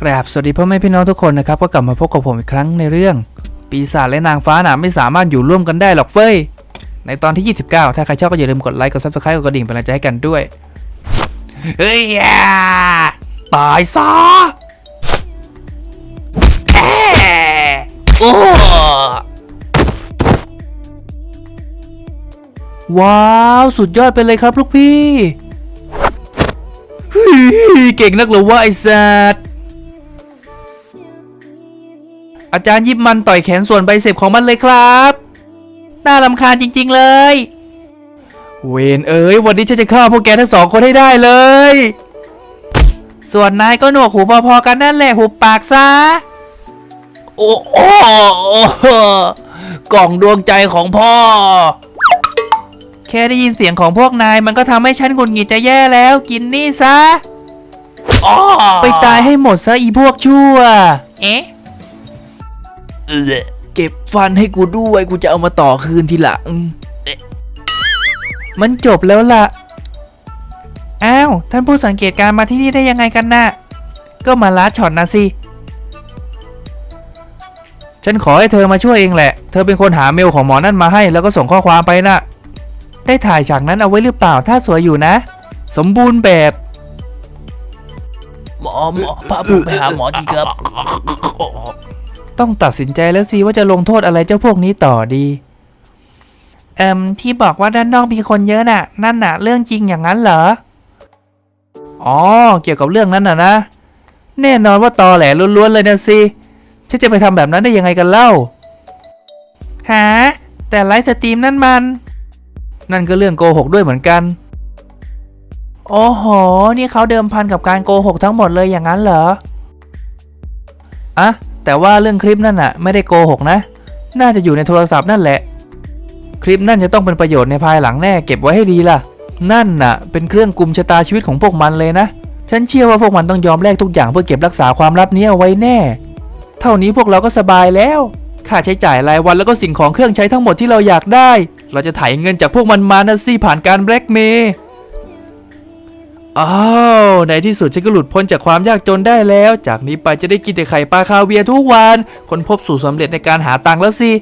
กราบสวัสดีพ่อแม่พี่น้องทุกคนนะครับ ก็กลับมาพบกับผมอีกครั้งในเรื่อง ปีศาจและนางฟ้าน่ะไม่สามารถอยู่ร่วมกันได้หรอกเฟ้ย ในตอนที่ 29 ถ้าใครชอบก็อย่าลืมกดไลค์ กด subscribe กดกระดิ่งเป็นกำลังใจให้กันด้วย เฮ้ยตายซะแอะโอ้ว้าว สุดยอดไปเลยครับลูกพี่เฮ้ยเก่งนักเหรอวะไอ้สัตว์ อาจารย์ยิบมันต่อยแขนส่วนใบเสพของมันเลยครับ น่าลำคาญจริง ๆ เลย เวนเอ้ยวันนี้ฉันจะฆ่าพวกแกทั้งสองคนให้ได้เลย ส่วนนายก็หนวกหูพอๆกันนั่นแหละหุบปากซะ โอ้โอ้กล่องดวงใจของพ่อ แค่ได้ยินเสียงของพวกนายมันก็ทำให้ฉันหงุดหงิดจะแย่แล้ว กินนี่ซะ ไปตายให้หมดซะอีพวกชั่ว เอ๊ะ เออเก็บฟันให้กูด้วยกูจะเอามาต่อคืนทีหลังเอ๊ะมันจบแล้วล่ะ อ้าว ท่านผู้สังเกตการณ์มาที่นี่ได้ยังไงกันน่ะ ก็มาลัดช็อตนะสิ ฉันขอให้เธอมาช่วยเองแหละ เธอเป็นคนหาเมลของหมอนั่นมาให้ แล้วก็ส่งข้อความไปน่ะ ได้ถ่ายฉากนั้นเอาไว้หรือเปล่า ถ้าสวยอยู่นะ สมบูรณ์แบบ หมอหมอพาผมไปหาหมอทีครับ ต้องตัดสินใจแล้วสิว่าจะลงโทษอะไรเจ้าพวกนี้ต่อดีเอ่มที่บอกว่าด้านนอกมีคนเยอะน่ะ นั่นน่ะ เรื่องจริงอย่างนั้นเหรอ อ๋อ เกี่ยวกับเรื่องนั้นน่ะนะ แน่นอนว่าตอแหลล้วนๆเลยนะสิฉันจะไปทำแบบนั้นได้ยังไงกันเล่า หา แต่ไลฟ์สตรีมนั่นมัน นั่นก็เรื่องโกหกด้วยเหมือนกัน โอ้โห นี่เขาเดิมพันกับการโกหกทั้งหมดเลยอย่างนั้นเหรอ อะ แต่ว่าเรื่องคลิปนั่นน่ะไม่ได้โกหกนะ น่าจะอยู่ในโทรศัพท์นั่นแหละ คลิปนั่นจะต้องเป็นประโยชน์ในภายหลังแน่เก็บไว้ให้ดีล่ะ นั่นน่ะ เป็นเครื่องกลุ่มชะตาชีวิตของพวกมันเลยนะ ฉันเชื่อว่าพวกมันต้องยอมแลกทุกอย่างเพื่อเก็บรักษาความลับนี้เอาไว้แน่ เท่านี้พวกเราก็สบายแล้ว ค่าใช้จ่ายรายวันแล้วก็สิ่งของเครื่องใช้ทั้งหมดที่เราอยากได้ เราจะไถ่ายเงินจากพวกมันมานะสิผ่านการแบล็กเมย์ อ้าวในที่สุดฉันก็หลุดพ้นจากความยากจนได้แล้ว จากนี้ไปจะได้กินแต่ไข่ปลาคาเวียร์ทุกวันคนพบสู่สำเร็จในการหาตังค์แล้วสิ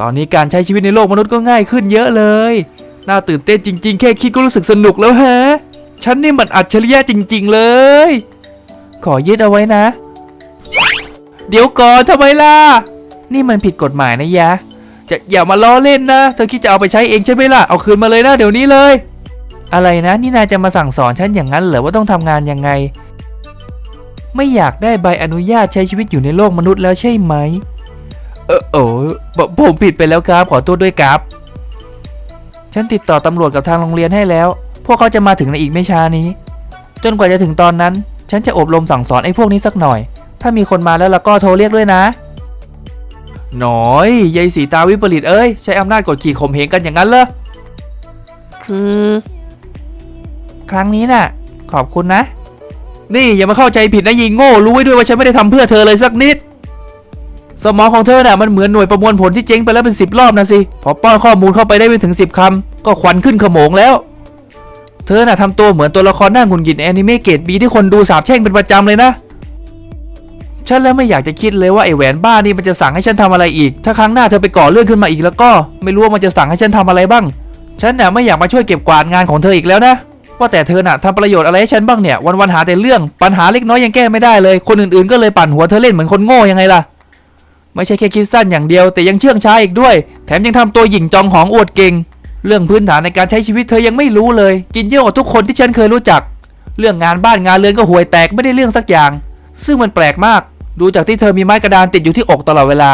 ตอนนี้การใช้ชีวิตในโลกมนุษย์ก็ง่ายขึ้นเยอะเลย น่าตื่นเต้นจริง ๆ แค่คิดก็รู้สึกสนุกแล้วฮะ ฉันนี่มันอัจฉริยะจริง ๆ เลย ขอยึดเอาไว้นะ เดี๋ยวก่อนทำไมล่ะ นี่มันผิดกฎหมายนะยะ จะอย่ามาล้อเล่นนะ เธอคิดจะเอาไปใช้เองใช่ไหมล่ะ เอาคืนมาเลยนะเดี๋ยวนี้เลย อะไรนะนี่นายจะมาสั่งสอนฉันอย่างนั้นเหรอว่าต้องทำงานยังไง ไม่อยากได้ใบอนุญาตใช้ชีวิตอยู่ในโลกมนุษย์แล้วใช่ไหม เออโอ้บผมผิดไปแล้วครับ ขอโทษด้วยครับ ฉันติดต่อตำรวจกับทางโรงเรียนให้แล้ว พวกเขาจะมาถึงในอีกไม่ช้านี้ จนกว่าจะถึงตอนนั้น ฉันจะอบรมสั่งสอนไอ้พวกนี้สักหน่อย ถ้ามีคนมาแล้วเราก็โทรเรียกด้วยนะ หน่อยยายสีตาวิปริตเอ้ยใช้อำนาจกดขี่ข่มเหงกันอย่างนั้นเหรอคือ ครั้งนี้น่ะ ขอบคุณนะ นี่อย่ามาเข้าใจผิดนะยิงโง่รู้ไว้ด้วยว่าฉันไม่ได้ทำเพื่อเธอเลยสักนิด สมองของเธอน่ะมันเหมือนหน่วยประมวลผลที่เจ๊งไปแล้วเป็นสิบรอบนะสิพอป้อนข้อมูลเข้าไปได้ไม่ถึงสิบคำก็ควันขึ้นขโมงแล้ว เธอน่ะทำตัวเหมือนตัวละครหน้าหงุนหงิดในแอนิเมะเกรดบีที่คนดูสาบแช่งเป็นประจำเลยนะฉันแล้วไม่อยากจะคิดเลยว่าไอ้แหวนบ้านี่มันจะสั่งให้ฉันทำอะไรอีก ถ้าครั้งหน้าเธอไปก่อเรื่องขึ้นมาอีกแล้วก็ ไม่รู้ว่ามันจะสั่งให้ฉันทำอะไรบ้าง ฉันน่ะไม่อยากมาช่วยเก็บกวาดงานของเธออีกแล้วนะ ว่าแต่เธอน่ะทำประโยชน์อะไรให้ฉันบ้างเนี่ยวันๆหาแต่เรื่องปัญหาเล็กน้อยยังแก้ไม่ได้เลย คนอื่นๆก็เลยปั่นหัวเธอเล่นเหมือนคนโง่ยังไงล่ะ ไม่ใช่แค่คิดสั้นอย่างเดียวแต่ยังเชื่องช้าอีกด้วย แถมยังทำตัวหยิ่งจองหองอวดเก่ง เรื่องพื้นฐานในการใช้ชีวิตเธอยังไม่รู้เลย กินเยอะกว่าทุกคนที่ฉันเคยรู้จัก เรื่องงานบ้านงานเรือนก็ห่วยแตกไม่ได้เรื่องสักอย่าง ซึ่งมันแปลกมาก ดูจากที่เธอมีไม้กระดานติดอยู่ที่อกตลอดเวลา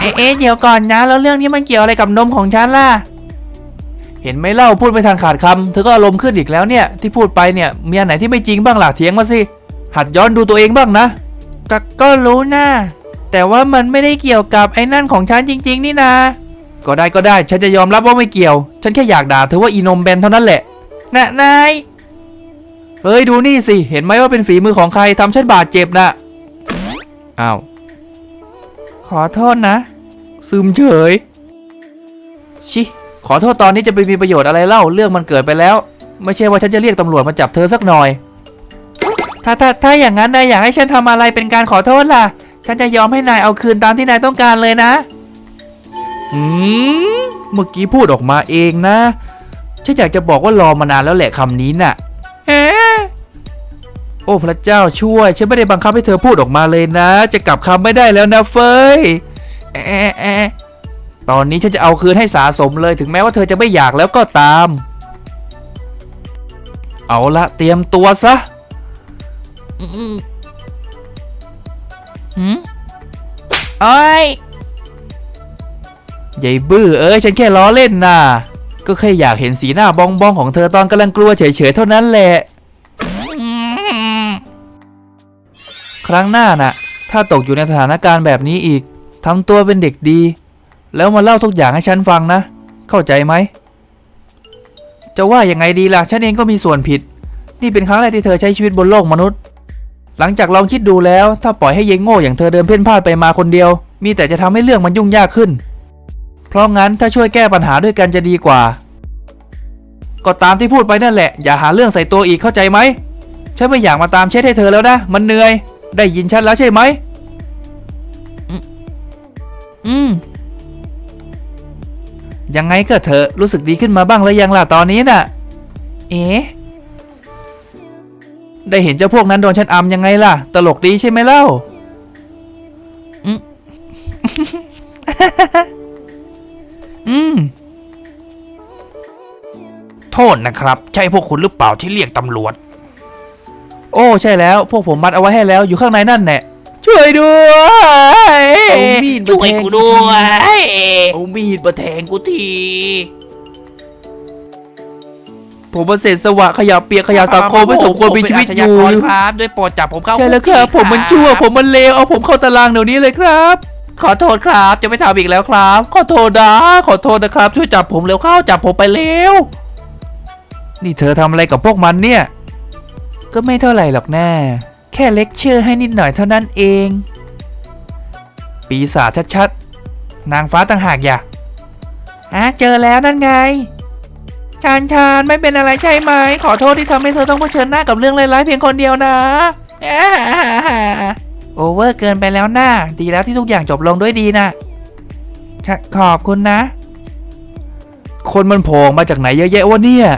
เอ๊ะเอ๊ะเดี๋ยวก่อนนะ แล้วเรื่องนี้มันเกี่ยวอะไรกับนมของฉันล่ะ เห็นไหมเล่าพูดไม่ทันขาดคำเธอก็อารมณ์ขึ้นอีกแล้วเนี่ยที่พูดไปเนี่ยมีอันไหนที่ไม่จริงบ้างล่ะเถียงมาสิหัดย้อนดูตัวเองบ้างนะกก็รู้นะแต่ว่ามันไม่ได้เกี่ยวกับไอ้นั่นของฉันจริง ๆ นี่นะก็ได้ก็ได้ฉันจะยอมรับว่าไม่เกี่ยว ฉันแค่อยากด่าเธอว่าอีนมแบนเท่านั้นแหละนะนายเฮ้ยดูนี่สิ เห็นไหมว่าเป็นฝีมือของใครทำฉันบาดเจ็บนะอ้าวขอโทษนะ ซึมเฉยชิ ขอโทษตอนนี้จะไปมีประโยชน์อะไรเล่าเรื่องมันเกิดไปแล้ว ไม่ใช่ว่าฉันจะเรียกตำรวจมาจับเธอสักหน่อยทถ้าถ้าถ้าอย่างนั้นนายอยากให้ฉันทำอะไรเป็นการขอโทษล่ะ ฉันจะยอมให้นายเอาคืนตามที่นายต้องการเลยนะอืมเมื่อกี้พูดออกมาเองนะ ฉันอยากจะบอกว่ารอมานานแล้วแหละคำนี้น่ะเอ๊ะโอ้พระเจ้าช่วย ฉันไม่ได้บังคับให้เธอพูดออกมาเลยนะ จะกลับคำไม่ได้แล้วนะเฟยเอ๊ะเอ๊ะ ตอนนี้ฉันจะเอาคืนให้สาสมเลยถึงแม้ว่าเธอจะไม่อยากแล้วก็ตาม เอาละเตรียมตัวซะหืมโอ้ยยายบื้อเอ้ยฉันแค่ล้อเล่นน่ะ ก็แค่อยากเห็นสีหน้าบองบองๆของเธอตอนกำลังกลัวเฉยๆเท่านั้นแหละ ครั้งหน้าน่ะ ถ้าตกอยู่ในสถานการณ์แบบนี้อีกทำตัวเป็นเด็กดี แล้วมาเล่าทุกอย่างให้ฉันฟังนะ เข้าใจไหม จะว่ายังไงดีล่ะ ฉันเองก็มีส่วนผิด นี่เป็นครั้งแรกที่เธอใช้ชีวิตบนโลกมนุษย์ หลังจากลองคิดดูแล้ว ถ้าปล่อยให้เยงโง่อย่างเธอเดินเพ่นพ่านไปมาคนเดียว มีแต่จะทำให้เรื่องมันยุ่งยากขึ้น เพราะงั้นถ้าช่วยแก้ปัญหาด้วยกันจะดีกว่า ก็ตามที่พูดไปนั่นแหละ อย่าหาเรื่องใส่ตัวอีกเข้าใจไหม ฉันไม่อยากมาตามเช็ดให้เธอแล้วนะ มันเหนื่อย ได้ยินฉันแล้วใช่ไหม อืม ยังไงก็เถอะรู้สึกดีขึ้นมาบ้างแล้วยังล่ะตอนนี้น่ะ เอ๊ะได้เห็นเจ้าพวกนั้นโดนฉันอำยังไงล่ะ ตลกดีใช่ไหมเล่าอืมอืม โทษนะครับ ใช่พวกคุณหรือเปล่าที่เรียกตำรวจ โอ้ ใช่แล้ว พวกผมมัดเอาไว้ให้แล้วอยู่ข้างในนั่นแหละ ช่วยด้วยเอามีดมาช่วยแทงกูด้วยเอามีดมาแทงกูที ผมมาเสร็จสวะขยะเปียกขยะสังคมไม่สมควรมีชีวิตอยู่ครับด้วยโปรดจับผมเข้าใช่แล้วครับ ผมมันชั่ว ผมมันเลวเอาผมเข้าตารางเดี๋ยวนี้เลยครับ ขอโทษครับ จะไม่ทำอีกแล้วครับ ขอโทษนะขอโทษนะครับ ช่วยจับผมเร็วเข้าจับผมไปเร็ว นี่เธอทำอะไรกับพวกมันเนี่ย ก็ไม่เท่าไหร่หรอกแน่ ค่เลคเชอร์ให้นิดหน่อยเท่านั้นเอง ปีศาจชัดๆ นางฟ้าต่างหากอย่าฮะเจอแล้วนั่นไง ชานชานไม่เป็นอะไรใช่ไหม ขอโทษที่ทำให้เธอต้องเผชิญหน้ากับเรื่องร้ายๆเพียงคนเดียวนะโอเวอร์เกินไปแล้วนะ่าดีแล้วที่ทุกอย่างจบลงด้วยดีนะขขอบคุณนะ คนมันโผล่มาจากไหนเยอะแยะวะเนี่ย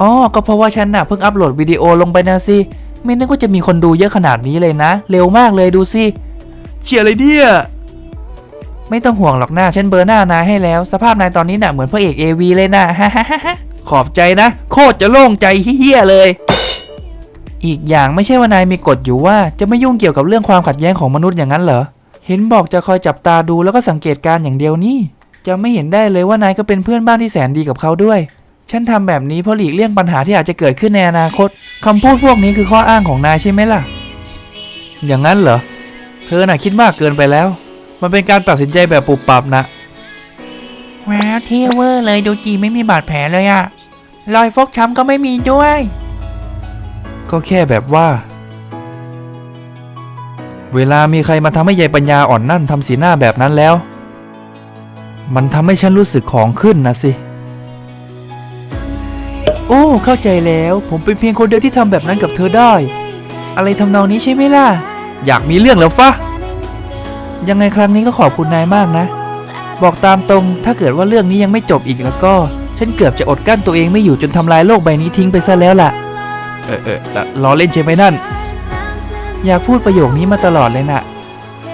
อ๋อก็เพราะว่าฉันน่ะเพิ่งอัปโหลดวิดีโอลงไปนะสิ ไม่นึกว่าจะมีคนดูเยอะขนาดนี้เลยนะ เร็วมากเลยดูสิเชียอะไรเนี่ยไม่ต้องห่วงหรอกหน้าฉันเบอร์หน้านายให้แล้ว สภาพนายตอนนี้น่ะเหมือนพระเอก AV เลยนะฮ่าฮ่าขอบใจนะ โคตรจะโล่งใจเฮี้ยเลย อีกอย่างไม่ใช่ว่านายมีกฎอยู่ว่าจะไม่ยุ่งเกี่ยวกับเรื่องความขัดแย้งของมนุษย์อย่างนั้นเหรอ เห็นบอกจะคอยจับตาดูแล้วก็สังเกตการ์อย่างเดียวนี่ จะไม่เห็นได้เลยว่านายก็เป็นเพื่อนบ้านที่แสนดีกับเขาด้วย ฉันทำแบบนี้เพราะหลีกเลี่ยงปัญหาที่อาจจะเกิดขึ้นในอนาคตคำพูดพวกนี้คือข้ออ้างของนายใช่ไหมล่ะ อย่างนั้นเหรอ เธอน่ะคิดมากเกินไปแล้ว มันเป็นการตัดสินใจแบบปุบปับนะว้าวเทเวอร์เลยดูจีไม่มีบาดแผลเลยอะรอยฟกช้ำก็ไม่มีด้วย ก็แค่แบบว่า เวลามีใครมาทำให้ยายปัญญาอ่อนนั่นทำสีหน้าแบบนั้นแล้ว มันทำให้ฉันรู้สึกของขึ้นนะสิ โอ้ เข้าใจแล้ว ผมเป็นเพียงคนเดียวที่ทำแบบนั้นกับเธอได้ อะไรทำนองนี้ใช่ไหมล่ะ อยากมีเรื่องแล้วฟะ ยังไงครั้งนี้ก็ขอบคุณนายมากนะ บอกตามตรงถ้าเกิดว่าเรื่องนี้ยังไม่จบอีกแล้วก็ ฉันเกือบจะอดกั้นตัวเองไม่อยู่จนทำลายโลกใบนี้ทิ้งไปซะแล้วล่ะ เออเออล,ล้อเล่นใช่ไหมนั่น อยากพูดประโยคนี้มาตลอดเลยนะ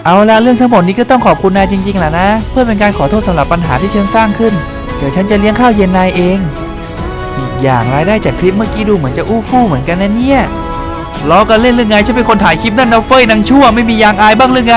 เอาละเรื่องทั้งหมดนี้ก็ต้องขอบคุณนายจริงๆแหละนะ เพื่อเป็นการขอโทษสำหรับปัญหาที่ฉันสร้างขึ้น เดี๋ยวฉันจะเลี้ยงข้าวเย็นนายเอง อย่างรายได้จากคลิปเมื่อกี้ดูเหมือนจะอู้ฟู่เหมือนกันนะเนี่ยล้อกันเล่นหรือไงฉันเป็นคนถ่ายคลิปนั่นนะเฟ้ยนางชั่วไม่มียางอายบ้างหรือไง